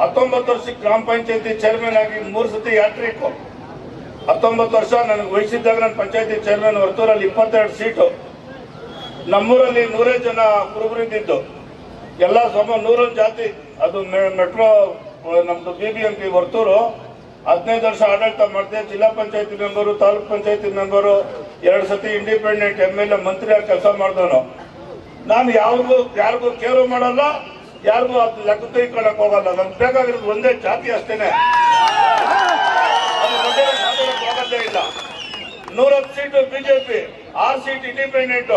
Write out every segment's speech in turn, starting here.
ಹತ್ತೊಂಬತ್ತು ವರ್ಷಕ್ಕೆ ಗ್ರಾಮ ಪಂಚಾಯತಿ ಚೇರ್ಮನ್ ಆಗಿ ಮೂರು ಸತಿ ಯಾಟ್ರಿಕ್ ಹತ್ತೊಂಬತ್ತು ವರ್ಷ ನನಗೆ ವಹಿಸಿದ್ದಾಗ ನಾನು ಪಂಚಾಯತಿ ಚೇರ್ಮನ್ ವರ್ತೂರಲ್ಲಿ ಇಪ್ಪತ್ತೆರಡು ಸೀಟು ನಮ್ಮೂರಲ್ಲಿ ನೂರೇ ಜನ ಕುರುಬರಿದ್ದಿದ್ದು ಎಲ್ಲ ಸಮ ನೂರೊಂದು ಜಾತಿ. ಅದು ಮೆಟ್ರೋ, ನಮ್ದು ಬಿ ಬಿ ಎಂ ಪಿ ಹದಿನೈದು ವರ್ಷ ಆಡಳಿತ ಮಾಡಿದೆ, ಜಿಲ್ಲಾ ಪಂಚಾಯತಿ ಮೆಂಬರು ತಾಲೂಕ್ ಪಂಚಾಯತಿ ಮೆಂಬರು ಎರಡು ಸತಿ ಇಂಡಿಪೆಂಡೆಂಟ್ ಎಂ ಎಲ್ ಎ ಮಂತ್ರಿ ಆಗಿ ಕೆಲಸ ಮಾಡಿದವನು. ನಾನು ಯಾರಿಗೂ ಯಾರಿಗೂ ಕೇರು ಮಾಡಲ್ಲ. ಯಾರಿಗೂ ಅದು ಲೆಕ್ಕ ತೆಗೆದುಕೊಳ್ಳಕ್ ಹೋಗಲ್ಲ. ನನ್ಗೆ ಬೇಕಾಗಿರೋದು ಒಂದೇ ಜಾತಿ ಅಷ್ಟೇನೆ. ನಾನು ಇಲ್ಲ. ನೂರತ್ತು ಸೀಟು ಬಿಜೆಪಿ, ಆರು ಸೀಟ್ ಇಂಡಿಪೆಂಡೆಂಟ್.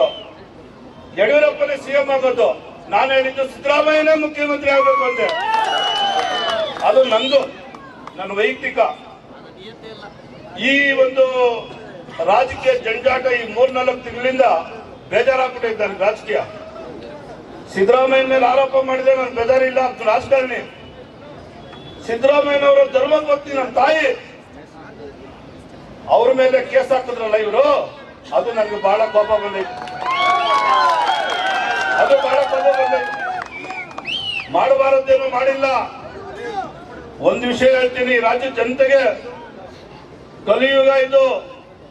ಯಡಿಯೂರಪ್ಪನೇ ಸಿಎಂ ಆಗೋದು. ನಾನು ಹೇಳಿದ್ದು ಸಿದ್ದರಾಮಯ್ಯನೇ ಮುಖ್ಯಮಂತ್ರಿ ಆಗಬೇಕು ಅಂತೆ ಅದು ನಂದು, ನನ್ನ ವೈಯಕ್ತಿಕ. ಈ ಒಂದು ರಾಜಕೀಯ ಜಂಜಾಟ ಈ ಮೂರ್ನಾಲ್ಕು ತಿಂಗಳಿಂದ ಬೇಜಾರಾಗ್ಬಿಟ್ಟಿದ್ದಾರೆ ರಾಜಕೀಯ. ಸಿದ್ದರಾಮಯ್ಯ ಮೇಲೆ ಆರೋಪ ಮಾಡಿದೆ ನಾನು ಬೆದರಿಲ್ಲ ಅಂತ ರಾಜಕಾರಣಿ. ಸಿದ್ದರಾಮಯ್ಯನವರ ಧರ್ಮ ನನ್ನ ತಾಯಿ. ಅವ್ರ ಮೇಲೆ ಕೇಸ್ ಹಾಕಿದ್ರಲ್ಲ ಇವರು? ಅದು ನನಗೆ ಬಹಳ ಕೋಪ ಬಂದೈತೆ. ಅದು ಬಹಳ ಕೋಪ ಬಂದೈತೆ. ಮಾಡಬಾರದೇನು ಮಾಡಿಲ್ಲ. ಒಂದು ವಿಷಯ ಹೇಳ್ತೀನಿ, ರಾಜ್ಯ ಜನತೆಗೆ ಕಲಿಯುಗ ಇದು.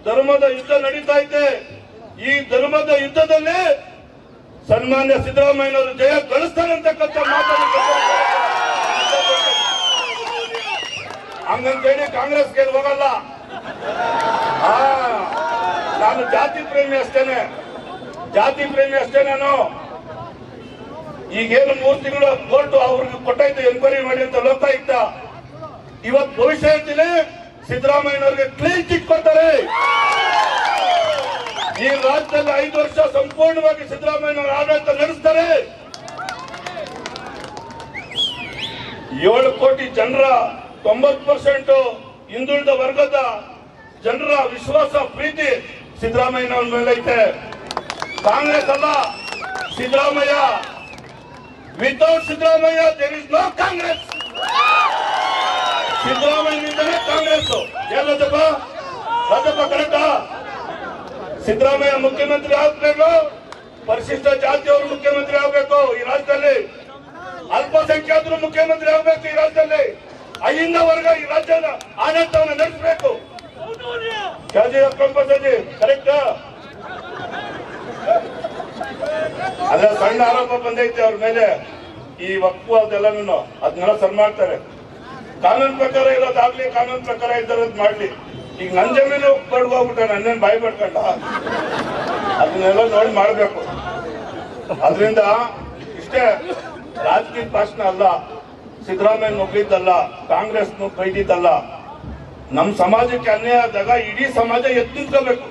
ಧರ್ಮದ ಯುದ್ಧ ನಡೀತಾ ಇದೆ. ಈ ಧರ್ಮದ ಯುದ್ಧದಲ್ಲಿ ಸನ್ಮಾನ್ಯ ಸಿದ್ದರಾಮಯ್ಯನವರು ಜಯ ಗಳಿಸ್ತಾರೆ ಅಂತಕ್ಕಂಥ ಹಂಗಂತೇಳಿ ಕಾಂಗ್ರೆಸ್ಗೆ ಹೋಗಲ್ಲ. ಆ, ನಾನು ಜಾತಿ ಪ್ರೇಮಿ ಅಷ್ಟೇನೆ. ಜಾತಿ ಪ್ರೇಮಿ ಅಷ್ಟೇ ನಾನು. ಈಗೇನು ಮೂರು ತಿಂಗಳು ಕೋರ್ಟ್ ಅವ್ರಿಗೆ ಕೊಟ್ಟಾಯ್ತು ಎನ್ಕ್ವೈರಿ ಮಾಡಿ ಅಂತ ಲೋಕಾಯುಕ್ತ ಇವತ್ತು ಭವಿಷ್ಯ ಹೇಳ್ತೀನಿ ಸಿದ್ದರಾಮಯ್ಯನವ್ರಿಗೆ ಕ್ಲೀನ್ ಚಿಟ್ ಕೊಡ್ತಾರೆ. ಈ ರಾಜ್ಯದಲ್ಲಿ ಐದು ವರ್ಷ ಸಂಪೂರ್ಣವಾಗಿ ಸಿದ್ದರಾಮಯ್ಯ ಆಡಳಿತ ನಡೆಸ್ತಾರೆ. ಏಳು ಕೋಟಿ ಜನರ ತೊಂಬತ್ತು ಪರ್ಸೆಂಟ್ ಹಿಂದುಳಿದ ವರ್ಗದ ಜನರ ವಿಶ್ವಾಸ, ಪ್ರೀತಿ ಸಿದ್ದರಾಮಯ್ಯನವ್ರ ಮೇಲೆ ಐತೆ. ಕಾಂಗ್ರೆಸ್ ಅಲ್ಲ. Siddaramaiah without Siddaramaiah there is no Congress. ಸಿದ್ದರಾಮಯ್ಯನಿಂದಲೇ Congress ಎಲ್ಲದಪ್ಪ ರಾಜಪ್ಪ? ಕರೆಕ್ಟಾ ಸಿದ್ದರಾಮಯ್ಯ ಮುಖ್ಯಮಂತ್ರಿ ಆಗ್ಬೇಕು. ಪರಿಶಿಷ್ಟ ಜಾತಿಯವರು ಮುಖ್ಯಮಂತ್ರಿ ಆಗ್ಬೇಕು ಈ ರಾಜ್ಯದಲ್ಲಿ. ಅಲ್ಪಸಂಖ್ಯಾತರು ಮುಖ್ಯಮಂತ್ರಿ ಆಗ್ಬೇಕು ಈ ರಾಜ್ಯದಲ್ಲಿ. ಅಹಿಂದ ವರ್ಗ ಈ ರಾಜ್ಯದ ಆಡಳಿತವನ್ನು ನಡೆಸಬೇಕು. ಕರೆಕ್ಟ್? ಅದ ಸಣ್ಣ ಆರೋಪ ಬಂದೈತೆ ಅವ್ರ ಮೇಲೆ. ಈ ವಕ್ಫು ಅದೆಲ್ಲನೂ. ಅದನ್ನೆಲ್ಲ ಸರಿ ಮಾಡ್ತಾರೆ. ಕಾನೂನು ಪ್ರಕಾರ ಇರೋದಾಗ್ಲಿ, ಕಾನೂನು ಪ್ರಕಾರ ಇದ್ದರದ್ ಮಾಡ್ಲಿ. ಈಗ ನನ್ನ ಜಮೀನು ಬಡ್ದು ಹೋಗ್ಬಿಟ್ಟ ನನ್ನೇನ್ ಬಾಯಿ ಪಡ್ಕೊಂಡ ಅದನ್ನೆಲ್ಲ ನೋಡಿ ಮಾಡಬೇಕು. ಅದರಿಂದ ಇಷ್ಟೇ ರಾಜಕೀಯ ಭಾಷಣ ಅಲ್ಲ ಸಿದ್ದರಾಮಯ್ಯ ನುಗ್ಗಿದ್ದಲ್ಲ ಕಾಂಗ್ರೆಸ್ ಬೈದಿದ್ದಲ್ಲ ನಮ್ಮ ಸಮಾಜಕ್ಕೆ ಅನ್ಯಾಯ ಆದಾಗ ಇಡೀ ಸಮಾಜ ಎದ್ದು ನಿಂತ್ಕೋಬೇಕು.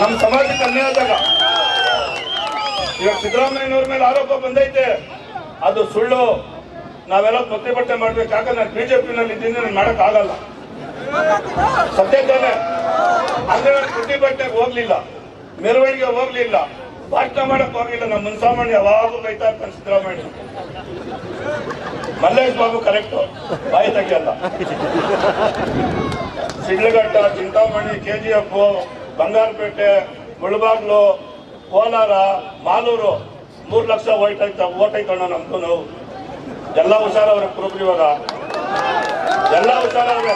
ನಮ್ಮ ಸಮಾಜಕ್ಕೆ ಅನ್ಯಾಯ ಆದಾಗ. ಇವಾಗ ಸಿದ್ದರಾಮಯ್ಯನವ್ರ ಮೇಲೆ ಆರೋಪ ಬಂದೈತೆ. ಅದು ಸುಳ್ಳು. ನಾವೆಲ್ಲ ಪ್ರತಿಭಟನೆ ಮಾಡ್ಬೇಕು. ಯಾಕಂದ್ರೆ ನಾನು ಬಿಜೆಪಿನಲ್ಲಿ ಇದ್ದೀನಿ ನಾನು ಮಾಡಕ್ ಆಗಲ್ಲ ಸತ್ಯ ಅಂದ್ರೆ ಪ್ರತಿಭಟನೆಗೆ ಹೋಗ್ಲಿಲ್ಲ, ಮೆರವಣಿಗೆ ಹೋಗ್ಲಿಲ್ಲ, ಭಾಷಣ ಮಾಡಕ್ ಹೋಗ್ಲಿಲ್ಲ ನಮ್ಮ ಮುನ್ಸಾಮಾನ್ಯ ಯಾವಾಗೂ ಬೈತಾ ಇರ್ತಾನೆ ಸಿದ್ದರಾಮಯ್ಯ. ಮಲ್ಲೇಶ್ ಬಾಬು ಕರೆಕ್ಟ್ ಬಾಯಿ ತೆಗಿಯಲ್ಲ. ಸಿಡ್ಲಘಟ್ಟ, ಚಿಂತಾಮಣಿ, ಕೆಜಿಎಫ್, ಬಂಗಾರಪೇಟೆ, ಮುಳಬಾಗ್ಲು, ಕೋಲಾರ, ಮಾಲೂರು, ಮೂರು ಲಕ್ಷ ಓಟ್ ಐತ ಓಟ್ ಐತಣ್ಣ ನಮ್ದು ನಾವು. ಎಲ್ಲ ಹುಷಾರವ್ರೆ ಪ್ರೂಫ್ ಇವಾಗ. ಎಲ್ಲ ಹುಷಾರವ್ರೆ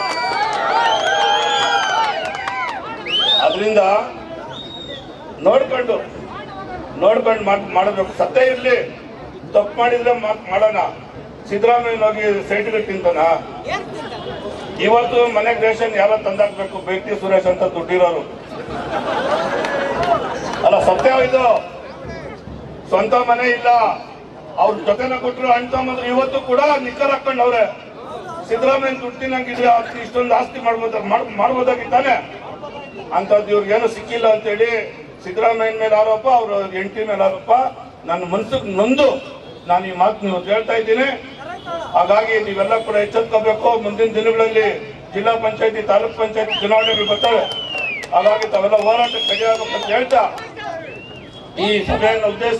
ಅದರಿಂದ ನೋಡ್ಕೊಂಡು ನೋಡ್ಕೊಂಡು ಮಾಡ್- ಮಾಡಬೇಕು. ಸತ್ಯ ಇರಲಿ, ತಪ್ಪು ಮಾಡಿದ್ರೆ ಮಾಡೋಣ. ಮಾಡೋಣ ಸಿದ್ದರಾಮಯ್ಯನೋಗಿ ಸೈಟ್ಗೆ ತಿಂತಾನ? ಇವತ್ತು ಮನೆಗೆ ರೇಷನ್ ಯಾರೋ ತಂದಾಕ್ಬೇಕು, ಬೇಕ್ತಿ ಸುರೇಶ್ ಅಂತ ದುಡ್ಡಿರೋರು. ಅಲ್ಲ, ಸತ್ಯ ಇದು. ಸ್ವಂತ ಮನೆ ಇಲ್ಲ. ಅವ್ರ ಜೊತೆನ ಕೊಟ್ಟರು ಅಣ್ಣ ತಮ್ಮಂದ್ರೆ. ಇವತ್ತು ಕೂಡ ನಿಕ್ಕರ್ ಹಾಕೊಂಡವ್ರೆ ಸಿದ್ದರಾಮಯ್ಯ ದುಡ್ಡಿನಂಗಿದ್ರೆ ಇಷ್ಟೊಂದು ಆಸ್ತಿ ಮಾಡ್ಬೋದ ಮಾಡ್ಬೋದಾಗಿದ್ದಾನೆ. ಅಂತದ್ದು ಇವ್ರಿಗೇನು ಸಿಕ್ಕಿಲ್ಲ ಅಂತೇಳಿ ಸಿದ್ದರಾಮಯ್ಯ ಮೇಲೆ ಆರೋಪ, ಅವ್ರ ಎಂಟಿ ಮೇಲೆ ಆರೋಪ. ನನ್ನ ಮನ್ಸಿಗೆ ನೊಂದು. ನಾನು ಈ ಮಾತು ನೀವು ಹೇಳ್ತಾ ಇದ್ದೀನಿ. ಹಾಗಾಗಿ ನೀವೆಲ್ಲ ಕೂಡ ಎಚ್ಚೆತ್ಕೋಬೇಕು. ಮುಂದಿನ ದಿನಗಳಲ್ಲಿ ಜಿಲ್ಲಾ ಪಂಚಾಯತಿ, ತಾಲೂಕ್ ಪಂಚಾಯತಿ ಚುನಾವಣೆಗಳು ಬರ್ತವೆ. ಹಾಗಾಗಿ ತಾವೆಲ್ಲ ಹೋರಾಟ ಅಂತ ಹೇಳ್ತಾ ಈ ಸಭೆಯನ್ನು ಉದ್ದೇಶಿಸಿ